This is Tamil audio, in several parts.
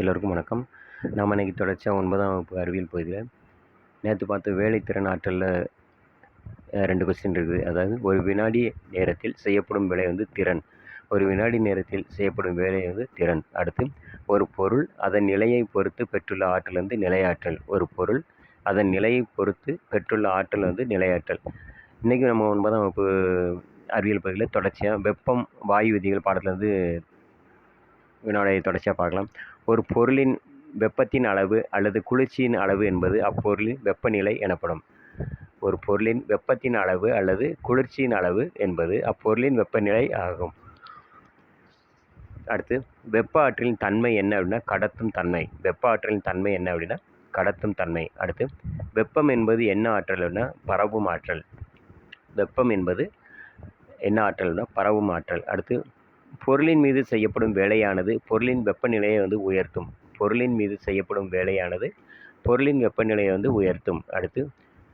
எல்லோருக்கும் வணக்கம். நாம் இன்றைக்கி தொடர்ச்சியாக ஒன்பதாம் வகுப்பு அறிவியல் பகுதியில் நேற்று பார்த்த வேலைத்திறன் ஆற்றலில் ரெண்டு கொஸ்டின் இருக்குது. அதாவது ஒரு வினாடி நேரத்தில் செய்யப்படும் வேலை வந்து திறன். ஒரு வினாடி நேரத்தில் செய்யப்படும் வேலை வந்து திறன். அடுத்து ஒரு பொருள் அதன் நிலையை பொறுத்து பெற்றுள்ள ஆற்றல் வந்து நிலையாற்றல். ஒரு பொருள் அதன் நிலையை பொறுத்து பெற்றுள்ள ஆற்றல் வந்து நிலையாற்றல். இன்றைக்கி நம்ம ஒன்பதாம் வகுப்பு அறிவியல் பகுதியில் தொடர்ச்சியாக வெப்பம் வாயு விதிகள் பாடத்துலேருந்து வினாடியை தொடர்ச்சியாக பார்க்கலாம். ஒரு பொருளின் வெப்பத்தின் அளவு அல்லது குளிர்ச்சியின் அளவு என்பது அப்பொருளின் வெப்பநிலை எனப்படும். ஒரு பொருளின் வெப்பத்தின் அளவு அல்லது குளிர்ச்சியின் அளவு என்பது அப்பொருளின் வெப்பநிலை ஆகும். அடுத்து வெப்ப ஆற்றலின் தன்மை என்ன அப்படின்னா கடத்தும் தன்மை. வெப்ப ஆற்றலின் தன்மை என்ன அப்படின்னா கடத்தும் தன்மை. அடுத்து வெப்பம் என்பது என்ன ஆற்றல் அப்படின்னா பரவும் ஆற்றல். வெப்பம் என்பது என்ன ஆற்றல்னா பரவும் ஆற்றல். அடுத்து பொருளின் மீது செய்யப்படும் வேலையானது பொருளின் வெப்பநிலையை வந்து உயர்த்தும். பொருளின் மீது செய்யப்படும் வேலையானது பொருளின் வெப்பநிலையை வந்து உயர்த்தும். அடுத்து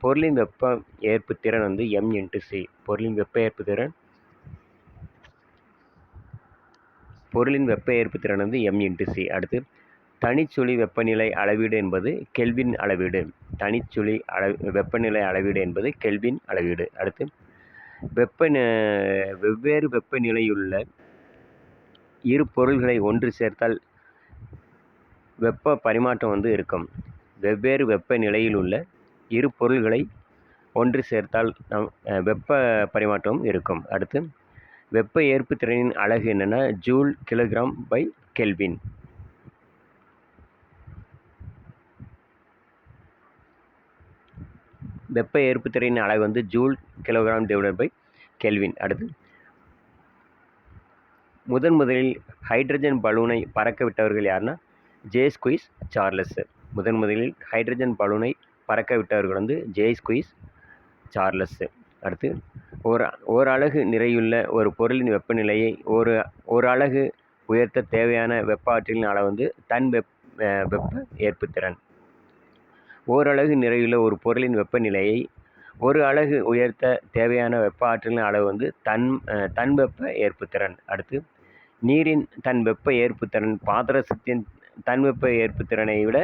பொருளின் வெப்ப ஏற்பு திறன் வந்து எம் இன்ட்டு சி பொருளின் வெப்ப ஏற்பு திறன் பொருளின் வெப்ப ஏற்பு திறன் வந்து எம் இன்ட்டு சி அடுத்து தனிச்சுழி வெப்பநிலை அளவீடு என்பது கெல்வின் அளவீடு. தனிச்சுழி அள வெப்பநிலை அளவீடு என்பது கெல்வின் அளவீடு. அடுத்து வெப்ப வெவ்வேறு வெப்பநிலையுள்ள இரு பொருள்களை ஒன்று சேர்த்தால் வெப்ப பரிமாற்றம் வந்து இருக்கும். வெவ்வேறு வெப்ப நிலையில் உள்ள இரு பொருள்களை ஒன்று சேர்த்தால் நம் வெப்ப பரிமாற்றம் இருக்கும். அடுத்து வெப்ப ஏற்பு திறனின் அழகு என்னென்னா ஜூல் கிலோகிராம் பை கெல்வின். வெப்ப ஏற்பு திறனின் அழகு வந்து joule kilogram divided by kelvin. அடுத்து முதன் முதலில் ஹைட்ரஜன் பலூனை பறக்க விட்டவர்கள் யாருன்னா ஜே ஸ்குயிஸ் சார்லஸ் முதன் முதலில் ஹைட்ரஜன் பலூனை பறக்க விட்டவர்கள் வந்து ஜே ஸ்குயிஸ் சார்லஸ் அடுத்து ஒரு ஒரு அலகு நிறையுள்ள ஒரு பொருளின் வெப்பநிலையை ஒரு ஒரு அலகு உயர்த்த தேவையான வெப்ப ஆற்றலின் அளவு வந்து தன் வெப் வெப்ப ஏற்புத்திறன். ஓரலகு நிறையுள்ள ஒரு பொருளின் வெப்பநிலையை ஒரு அலகு உயர்த்த தேவையான வெப்ப ஆற்றலின் அளவு வந்து தன் தன் வெப்ப ஏற்புத்திறன். அடுத்து நீரின் தன் வெப்ப ஏற்புத்திறன் பாதரசத்தின் தன் வெப்ப ஏற்புத்திறனை விட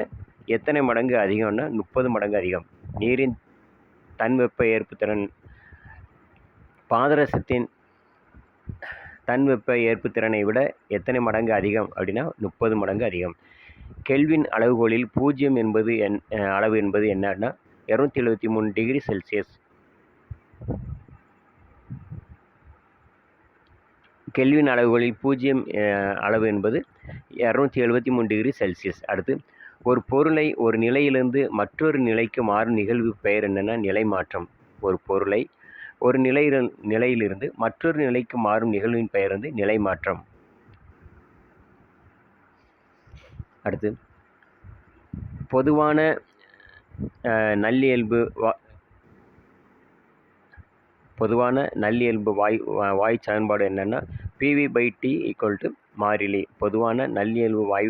எத்தனை மடங்கு அதிகம்னா முப்பது மடங்கு அதிகம். நீரின் தன் வெப்ப ஏற்புத்திறன் பாதரசத்தின் தன் வெப்ப ஏற்புத்திறனை விட எத்தனை மடங்கு அதிகம் அப்படின்னா முப்பது மடங்கு அதிகம். கெல்வின் அளவுகோலில் பூஜ்ஜியம் என்பது என் அளவு என்பது என்னன்னா இரநூத்தி எழுபத்தி மூணு டிகிரி செல்சியஸ். கெல்வின் அளவுகளில் பூஜ்ஜியம் அளவு என்பது இரநூத்தி எழுபத்தி மூணு டிகிரி செல்சியஸ். அடுத்து ஒரு பொருளை ஒரு நிலையிலிருந்து மற்றொரு நிலைக்கு மாறும் நிகழ்வு பெயர் என்னென்னா நிலை மாற்றம் ஒரு பொருளை ஒரு நிலையில் நிலையிலிருந்து மற்றொரு நிலைக்கு மாறும் நிகழ்வின் பெயர் வந்து நிலை மாற்றம் அடுத்து பொதுவான நல்லியல்பு வா- பொதுவான நல்லியல்பு வாய் வாய் சமன்பாடு என்னென்னா PV by T equal to மாறிலி. பொதுவான நல்லியல்பு வாய்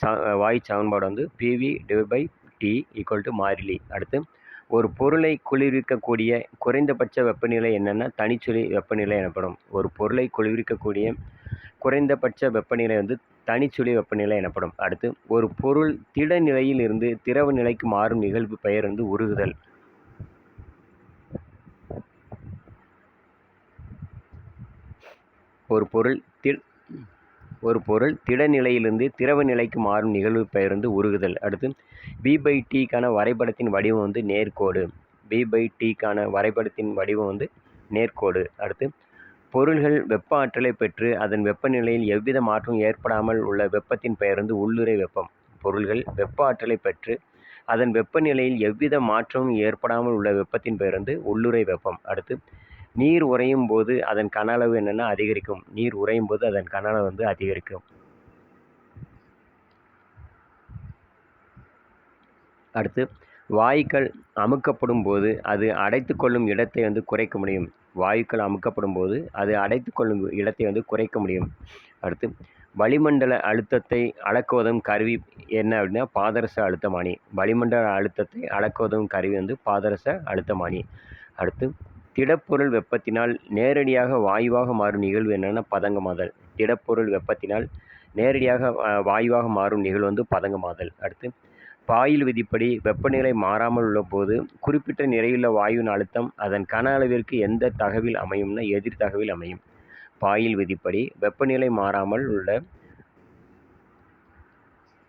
ச வாய் சமன்பாடு வந்து PV divide by T equal to மாறிலி. அடுத்து ஒரு பொருளை குளிர்விக்கக்கூடிய குறைந்தபட்ச வெப்பநிலை என்னென்னா தனிச்சுழி வெப்பநிலை எனப்படும். ஒரு பொருளை குளிர்விக்கக்கூடிய குறைந்தபட்ச வெப்பநிலை வந்து தனிச்சுழி வெப்பநிலை எனப்படும். அடுத்து ஒரு பொருள் திட நிலையில் இருந்து திரவ நிலைக்கு மாறும் நிகழ்வு பெயர் வந்து உருகுதல். ஒரு பொருள் தி ஒரு பொருள் திட நிலையிலிருந்து திரவ நிலைக்கு மாறும் நிகழ்வு பெயர்ந்து உருகுதல். அடுத்து பி பை டிக்கான வரைபடத்தின் வடிவம் வந்து நேர்கோடு. பி பை டிக்கான வரைபடத்தின் வடிவம் வந்து நேர்கோடு. அடுத்து பொருள்கள் வெப்ப ஆற்றலை பெற்று அதன் வெப்பநிலையில் எவ்வித மாற்றமும் ஏற்படாமல் உள்ள வெப்பத்தின் பெயர் வந்து உள்ளுறை வெப்பம். பொருள்கள் வெப்ப ஆற்றலை பெற்று அதன் வெப்பநிலையில் எவ்வித மாற்றமும் ஏற்படாமல் உள்ள வெப்பத்தின் பெயர் வந்து உள்ளுறை வெப்பம். அடுத்து நீர் உறையும் போது அதன் கன அளவு என்னென்னா அதிகரிக்கும். நீர் உறையும் போது அதன் கன அளவு வந்து அதிகரிக்கும். அடுத்து வாயுக்கள் அமுக்கப்படும் போது அது அடைத்து கொள்ளும் இடத்தை வந்து குறைக்க முடியும். வாயுக்கள் அமுக்கப்படும் போது அது அடைத்து கொள்ளும் இடத்தை வந்து குறைக்க முடியும். அடுத்து வளிமண்டல அழுத்தத்தை அளக்குவதும் கருவி என்ன அப்படின்னா பாதரச அழுத்தமானி. வளிமண்டல அழுத்தத்தை அளக்குவதும் கருவி வந்து பாதரச அழுத்தமானி. அடுத்து திடப்பொருள் வெப்பத்தினால் நேரடியாக வாயுவாக மாறும் நிகழ்வு என்னென்னா பதங்கமாதல். திடப்பொருள் வெப்பத்தினால் நேரடியாக வாயுவாக மாறும் நிகழ்வு வந்து பதங்கமாதல். அடுத்து பாயில் விதிப்படி வெப்பநிலை மாறாமல் உள்ளபோது குறிப்பிட்ட நிறையுள்ள வாயுவின் அழுத்தம் அதன் கன அளவிற்கு எந்த தகவில் அமையும்னா எதிர் தகவில் அமையும். பாயில் விதிப்படி வெப்பநிலை மாறாமல் உள்ள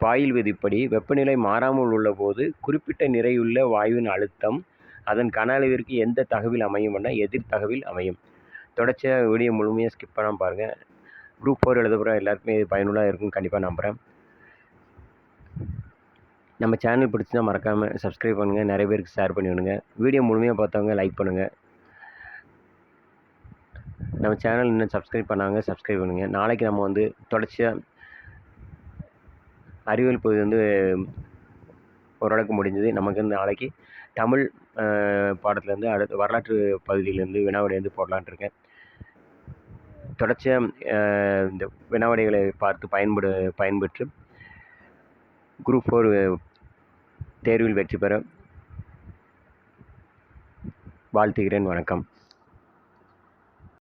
பாயில் விதிப்படி வெப்பநிலை மாறாமல் உள்ளபோது குறிப்பிட்ட நிறையுள்ள வாயுவின் அழுத்தம் அதன் கன அளவிற்கு எந்த தகவில் அமையும்னா எதிர் தகவில் அமையும். தொடர்ச்சியாக வீடியோ முழுமையாக ஸ்கிப் பண்ணாமல் பாருங்கள் குரூப் ஃபோர் எழுதப்புறம் எல்லாருக்குமே இது பயனுள்ளதாக இருக்கும்னு கண்டிப்பாக நம்புகிறேன் நம்ம சேனல் பிடிச்சினா மறக்காமல் சப்ஸ்கிரைப் பண்ணுங்கள் நிறைய பேருக்கு ஷேர் பண்ணி விடுங்க. வீடியோ முழுமையாக பார்த்தவங்க லைக் பண்ணுங்கள் நம்ம சேனல் இன்னும் சப்ஸ்கிரைப் பண்ணாங்க சப்ஸ்கிரைப் பண்ணுங்கள் நாளைக்கு நம்ம வந்து தொடர்ச்சியாக அறிவியல் பகுதி வந்து ஓரளவுக்கு முடிஞ்சது. நமக்கு வந்து நாளைக்கு தமிழ் பாடத்துலேருந்து அடுத்து வரலாற்று பகுதியிலேருந்து வினாவிடையிலேருந்து போடலான்ட்டு இருக்கேன். தொடர்ச்சியாக இந்த வினாவிடைகளை பார்த்து பயன்படு பயன்பெற்று குரூப் ஃபோர் தேர்வில் வெற்றி பெற வாழ்த்துகிறேன். வணக்கம்.